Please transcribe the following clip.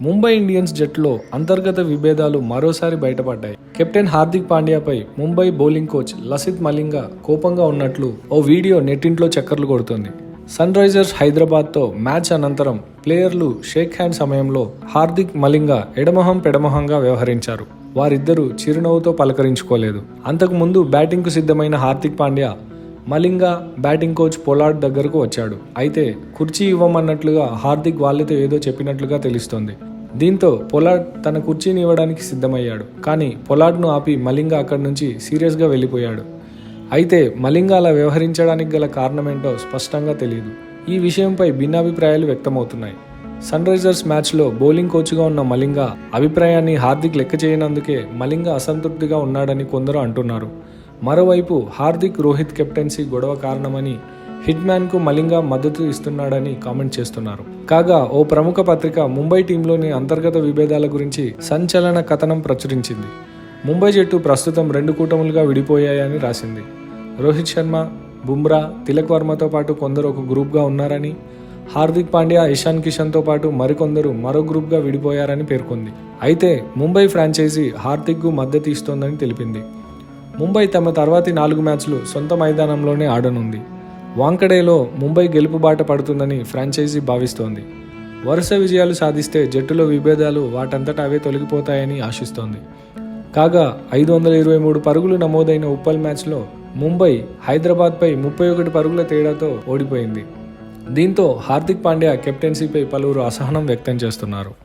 Mumbai Indians జట్టులో అంతర్గత విభేదాలు మరోసారి బయటపడ్డాయి. కెప్టెన్ హార్దిక్ పాండ్యాపై ముంబై బౌలింగ్ కోచ్ లసిత్ మలింగ కోపంగా ఉన్నట్లు ఓ వీడియో నెట్టింట్లో చక్కర్లు కొడుతుంది. సన్ రైజర్స్ హైదరాబాద్తో మ్యాచ్ అనంతరం ప్లేయర్లు షేక్ హ్యాండ్ సమయంలో హార్దిక్ మలింగ ఎడమొహం పెడమొహంగా వ్యవహరించారు. వారిద్దరూ చిరునవ్వుతో పలకరించుకోలేదు. అంతకుముందు బ్యాటింగ్కు సిద్ధమైన Hardik Pandya Malinga batting coach Pollard దగ్గరకు వచ్చాడు. అయితే కుర్చీ ఇవ్వమన్నట్లుగా హార్దిక్ వాళ్ళతో ఏదో చెప్పినట్లుగా తెలుస్తోంది. దీంతో పొలార్డ్ తన కుర్చీని ఇవ్వడానికి సిద్ధమయ్యాడు. కానీ పొలార్డ్ను ఆపి మలింగ అక్కడి నుంచి సీరియస్గా వెళ్ళిపోయాడు. అయితే మలింగ అలా వ్యవహరించడానికి గల కారణమేంటో స్పష్టంగా తెలియదు ఈ విషయంపై భిన్నాభిప్రాయాలు వ్యక్తమవుతున్నాయి. సన్ రైజర్స్ మ్యాచ్లో బౌలింగ్ కోచ్గా ఉన్న మలింగ అభిప్రాయాన్ని హార్దిక్ లెక్క చేయనందుకే మలింగ అసంతృప్తిగా ఉన్నాడని కొందరు అంటున్నారు. మరోవైపు హార్దిక్ రోహిత్ కెప్టెన్సీ గొడవ కారణమని హిట్మ్యాన్కు మలింగ మద్దతు ఇస్తున్నాడని కామెంట్ చేస్తున్నారు. కాగా ఓ ప్రముఖ పత్రిక ముంబై టీంలోని అంతర్గత విభేదాల గురించి సంచలన కథనం ప్రచురించింది. ముంబై జట్టు ప్రస్తుతం రెండు కూటములుగా విడిపోయాయని రాసింది. రోహిత్ శర్మ బుమ్రా తిలక్ వర్మతో పాటు కొందరు ఒక గ్రూప్గా ఉన్నారని హార్దిక్ పాండ్యా ఇషాన్ కిషన్తో పాటు మరికొందరు మరో గ్రూప్గా విడిపోయారని పేర్కొంది. అయితే ముంబై ఫ్రాంచైజీ హార్దిక్కు మద్దతు ఇస్తోందని తెలిపింది. ముంబై తమ తర్వాతి నాలుగు మ్యాచ్లు సొంత మైదానంలోనే ఆడనుంది. వాంకడేలో ముంబై గెలుపు బాట పడుతుందని ఫ్రాంచైజీ భావిస్తోంది. వరుస విజయాలు సాధిస్తే జట్టులో విభేదాలు వాటంతట అవే తొలగిపోతాయని ఆశిస్తోంది. కాగా ఐదు వందల ఇరవై మూడు పరుగులు నమోదైన ఉప్పల్ మ్యాచ్లో ముంబై హైదరాబాద్పై ముప్పై ఒకటి పరుగుల తేడాతో ఓడిపోయింది. దీంతో హార్దిక్ పాండ్యా కెప్టెన్సీపై పలువురు అసహనం వ్యక్తం చేస్తున్నారు.